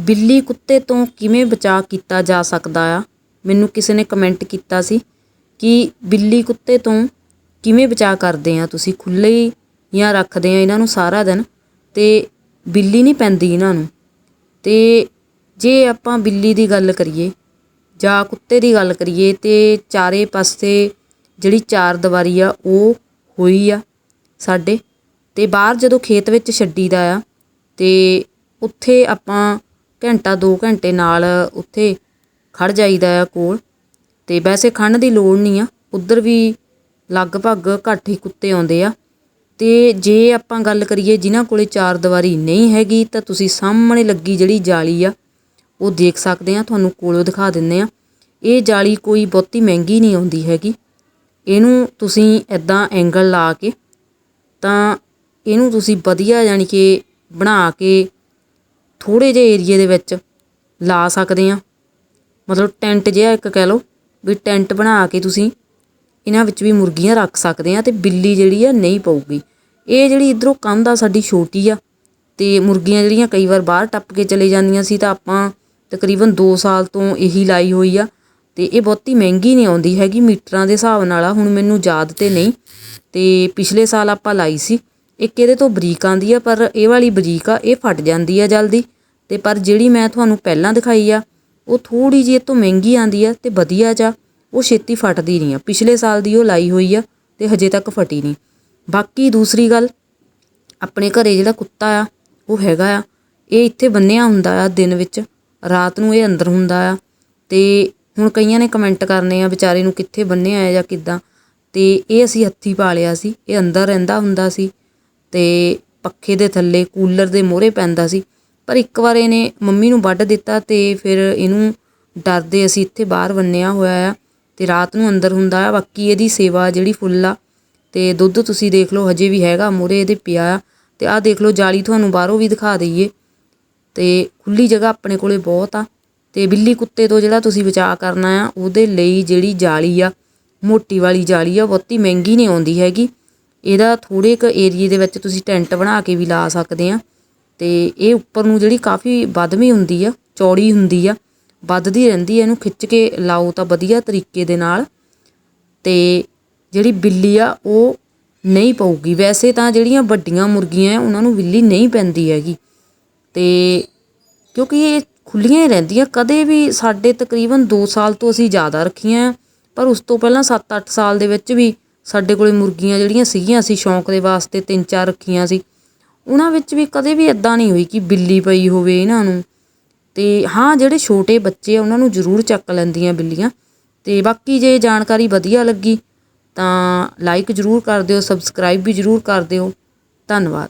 ਬਿੱਲੀ ਕੁੱਤੇ ਤੋਂ ਕਿਵੇਂ ਬਚਾਅ ਕੀਤਾ ਜਾ ਸਕਦਾ ਆ? ਮੈਨੂੰ ਕਿਸੇ ਨੇ ਕਮੈਂਟ ਕੀਤਾ ਸੀ ਕਿ ਬਿੱਲੀ ਕੁੱਤੇ ਤੋਂ ਕਿਵੇਂ ਬਚਾਅ ਕਰਦੇ ਆ ਤੁਸੀਂ? ਖੁੱਲ੍ਹੇ ਜਾਂ ਰੱਖਦੇ ਆ ਇਹਨਾਂ ਨੂੰ ਸਾਰਾ ਦਿਨ ਤੇ ਬਿੱਲੀ ਨਹੀਂ ਪੈਂਦੀ ਇਹਨਾਂ ਨੂੰ। ਤੇ ਜੇ ਆਪਾਂ ਬਿੱਲੀ ਦੀ ਗੱਲ ਕਰੀਏ ਜਾਂ ਕੁੱਤੇ ਦੀ ਗੱਲ ਕਰੀਏ ਤੇ ਚਾਰੇ ਪਾਸੇ ਜਿਹੜੀ ਚਾਰ ਦੀਵਾਰੀ ਆ ਉਹ ਹੋਈ ਆ ਸਾਡੇ। ਤੇ ਬਾਹਰ ਜਦੋਂ ਖੇਤ ਵਿੱਚ ਛੱਡੀਦਾ ਆ ਤੇ ਉੱਥੇ ਆਪਾਂ ਘੰਟਾ 2 ਘੰਟੇ ਨਾਲ ਉੱਥੇ ਖੜ ਜਾਈਦਾ ਆ ਕੋਲ। ਤੇ ਵੈਸੇ ਖੜਨ ਦੀ ਲੋੜ ਨਹੀਂ ਆ। ਉੱਧਰ ਵੀ ਲਗਭਗ ਘੱਟ ਹੀ ਕੁੱਤੇ ਆਉਂਦੇ ਆ। ਤੇ ਜੇ ਆਪਾਂ ਗੱਲ ਕਰੀਏ ਜਿਨ੍ਹਾਂ ਕੋਲੇ ਚਾਰ ਦੀਵਾਰੀ ਨਹੀਂ ਹੈਗੀ, ਤਾਂ ਤੁਸੀਂ ਸਾਹਮਣੇ ਲੱਗੀ ਜਿਹੜੀ ਜਾਲੀ ਆ, ਉਹ ਦੇਖ ਸਕਦੇ ਆ। ਤੁਹਾਨੂੰ ਕੋਲੋਂ ਦਿਖਾ ਦਿੰਨੇ ਆ। ਇਹ ਜਾਲੀ ਕੋਈ ਬਹੁਤੀ ਮਹਿੰਗੀ ਨਹੀਂ ਆਉਂਦੀ ਹੈਗੀ। ਇਹਨੂੰ ਤੁਸੀਂ ਐਦਾਂ ਐਂਗਲ ਲਾ ਕੇ ਤਾਂ ਇਹਨੂੰ ਤੁਸੀਂ ਵਧੀਆ ਯਾਨੀ ਕਿ ਬਣਾ ਕੇ ਥੋੜ੍ਹੇ ਜਿਹੇ ਏਰੀਏ ਦੇ ਵਿੱਚ ਲਾ ਸਕਦੇ ਹਾਂ। ਮਤਲਬ ਟੈਂਟ ਜਿਹਾ ਇੱਕ ਕਹਿ ਲਓ ਵੀ ਟੈਂਟ ਬਣਾ ਕੇ ਤੁਸੀਂ ਇਹਨਾਂ ਵਿੱਚ ਵੀ ਮੁਰਗੀਆਂ ਰੱਖ ਸਕਦੇ ਆ ਤੇ ਬਿੱਲੀ ਜਿਹੜੀ ਆ ਨਹੀਂ ਪਊਗੀ। ਇਹ ਜਿਹੜੀ ਇਧਰੋਂ ਕੰਧ ਆ ਸਾਡੀ ਛੋਟੀ ਆ ਤੇ ਮੁਰਗੀਆਂ ਜਿਹੜੀਆਂ ਕਈ ਵਾਰ ਬਾਹਰ ਟੱਪ ਕੇ ਚਲੇ ਜਾਂਦੀਆਂ ਸੀ ਤਾਂ ਆਪਾਂ ਤਕਰੀਬਨ 2 ਸਾਲ ਤੋਂ ਇਹੀ ਲਾਈ ਹੋਈ ਆ ਤੇ ਇਹ ਬਹੁਤੀ ਮਹਿੰਗੀ ਨਹੀਂ ਆਉਂਦੀ ਹੈਗੀ ਮੀਟਰਾਂ ਦੇ ਹਿਸਾਬ ਨਾਲ ਆ, ਹੁਣ ਮੈਨੂੰ ਯਾਦ ਤੇ ਨਹੀਂ। ਤੇ ਪਿਛਲੇ ਸਾਲ ਆਪਾਂ ਲਾਈ ਸੀ ਇੱਕ ਇਹਦੇ ਤੋਂ ਬਰੀਕ ਆਂਦੀ ਆ, ਪਰ ਇਹ ਵਾਲੀ ਬਰੀਕ ਆ, ਇਹ ਫਟ ਜਾਂਦੀ ਆ ਜਲਦੀ। ਤੇ ਪਰ ਜਿਹੜੀ ਮੈਂ ਤੁਹਾਨੂੰ ਪਹਿਲਾਂ ਦਿਖਾਈ ਆ, ਉਹ ਥੋੜੀ ਜਿਹੀ ਇਹ ਤੋਂ ਮਹਿੰਗੀ ਆਂਦੀ ਆ ਤੇ ਵਧੀਆ ਜਾ, ਉਹ ਛੇਤੀ ਫਟਦੀ ਨਹੀਂ ਆ। ਪਿਛਲੇ ਸਾਲ ਦੀ ਉਹ ਲਾਈ ਹੋਈ ਆ ਤੇ ਹਜੇ ਤੱਕ ਫਟੀ ਨਹੀਂ। ਬਾਕੀ ਦੂਸਰੀ ਗੱਲ, ਆਪਣੇ ਘਰੇ ਜਿਹੜਾ ਕੁੱਤਾ ਆ, ਉਹ ਹੈਗਾ ਆ, ਇਹ ਇੱਥੇ ਬੰਨਿਆ ਹੁੰਦਾ ਆ ਦਿਨ ਵਿੱਚ, ਰਾਤ ਨੂੰ ਇਹ ਅੰਦਰ ਹੁੰਦਾ ਆ। ਤੇ ਹੁਣ ਕਈਆਂ ਨੇ ਕਮੈਂਟ ਕਰਨੇ ਆ ਵਿਚਾਰੇ ਨੂੰ ਕਿੱਥੇ ਬੰਨਿਆ ਆ ਜਾਂ ਕਿੱਦਾਂ। ਤੇ ਇਹ ਅਸੀਂ ਹੱਥੀ ਪਾਲਿਆ ਸੀ, ਇਹ ਅੰਦਰ ਰਹਿੰਦਾ ਹੁੰਦਾ ਸੀ। ਤੇ ਪੱਖੇ ਦੇ ਥੱਲੇ ਕੂਲਰ ਦੇ ਮੋਹਰੇ ਪੈਂਦਾ ਸੀ। ਪਰ ਇੱਕ ਵਾਰ ਇਹਨੇ ਮੰਮੀ ਨੂੰ ਵੱਢ ਦਿੱਤਾ ਤੇ ਫਿਰ ਇਹਨੂੰ ਡਰਦੇ ਅਸੀਂ ਇੱਥੇ ਬਾਹਰ ਬੰਨਿਆ ਹੋਇਆ ਆ ਤੇ ਰਾਤ ਨੂੰ ਅੰਦਰ ਹੁੰਦਾ ਆ। ਬਾਕੀ ਇਹਦੀ ਸੇਵਾ ਜਿਹੜੀ ਫੁੱਲ ਆ ਤੇ ਦੁੱਧ ਤੁਸੀਂ ਦੇਖ ਲਓ, ਹਜੇ ਵੀ ਹੈਗਾ ਮੋਹਰੇ ਇਹਦੇ ਪਿਆ ਆ। ਤੇ ਆਹ ਦੇਖ ਲਓ, ਜਾਲੀ ਤੁਹਾਨੂੰ ਬਾਹਰੋਂ ਵੀ ਦਿਖਾ ਦਈਏ। ਤੇ ਖੁੱਲੀ ਜਗ੍ਹਾ ਆਪਣੇ ਕੋਲੇ ਬਹੁਤ ਆ ਤੇ ਬਿੱਲੀ ਕੁੱਤੇ ਤੋਂ ਜਿਹੜਾ ਤੁਸੀਂ ਬਚਾਅ ਕਰਨਾ ਆ, ਉਹਦੇ ਲਈ ਜਿਹੜੀ ਜਾਲੀ ਆ, ਮੋਟੀ ਵਾਲੀ ਜਾਲੀ ਆ, ਬਹੁਤੀ ਮਹਿੰਗੀ ਨਹੀਂ ਆਉਂਦੀ ਹੈਗੀ। ਇਹਦਾ ਥੋੜ੍ਹੇ ਕੁ ਏਰੀਏ ਦੇ ਵਿੱਚ ਤੁਸੀਂ ਟੈਂਟ ਬਣਾ ਕੇ ਵੀ ਲਾ ਸਕਦੇ ਆ। ਅਤੇ ਇਹ ਉੱਪਰ ਨੂੰ ਜਿਹੜੀ ਕਾਫੀ ਵੱਧਵੀਂ ਹੁੰਦੀ ਆ, ਚੌੜੀ ਹੁੰਦੀ ਆ, ਵੱਧਦੀ ਰਹਿੰਦੀ ਆ, ਇਹਨੂੰ ਖਿੱਚ ਕੇ ਲਾਓ ਤਾਂ ਵਧੀਆ ਤਰੀਕੇ ਦੇ ਨਾਲ। ਅਤੇ ਜਿਹੜੀ ਬਿੱਲੀ ਆ, ਉਹ ਨਹੀਂ ਪਊਗੀ। ਵੈਸੇ ਤਾਂ ਜਿਹੜੀਆਂ ਵੱਡੀਆਂ ਮੁਰਗੀਆਂ ਉਹਨਾਂ ਨੂੰ ਬਿੱਲੀ ਨਹੀਂ ਪੈਂਦੀ ਹੈਗੀ। ਤੇ ਕਿਉਂਕਿ ਇਹ ਖੁੱਲੀਆਂ ਹੀ ਰਹਿੰਦੀਆਂ। ਕਦੇ ਵੀ ਸਾਡੇ ਤਕਰੀਬਨ 2 ਸਾਲ ਤੋਂ ਅਸੀਂ ਜ਼ਿਆਦਾ ਰੱਖੀਆਂ ਆ, ਪਰ ਉਸ ਤੋਂ ਪਹਿਲਾਂ 7-8 ਸਾਲ ਦੇ ਵਿੱਚ ਵੀ ਸਾਡੇ ਕੋਲੇ ਮੁਰਗੀਆਂ ਜਿਹੜੀਆਂ ਸੀਗੀਆਂ ਅਸੀਂ ਸ਼ੌਂਕ ਦੇ ਵਾਸਤੇ ਤਿੰਨ ਚਾਰ ਰੱਖੀਆਂ ਸੀ, ਉਹਨਾਂ ਵਿੱਚ ਵੀ ਕਦੇ ਵੀ ਇਦਾਂ ਨਹੀਂ ਹੋਈ ਕਿ ਬਿੱਲੀ ਪਈ ਹੋਵੇ ਇਹਨਾਂ ਨੂੰ। ਤੇ ਹਾਂ, ਜਿਹੜੇ ਛੋਟੇ ਬੱਚੇ ਆ, ਉਹਨਾਂ ਨੂੰ ਜ਼ਰੂਰ ਚੱਕ ਲੈਂਦੀਆਂ ਬਿੱਲੀਆਂ। ਤੇ ਬਾਕੀ ਜੇ ਜਾਣਕਾਰੀ ਵਧੀਆ ਲੱਗੀ ਤਾਂ ਲਾਈਕ ਜ਼ਰੂਰ ਕਰ ਦਿਓ ਸਬਸਕ੍ਰਾਈਬ ਵੀ ਜ਼ਰੂਰ ਕਰ ਦਿਓ। ਧੰਨਵਾਦ।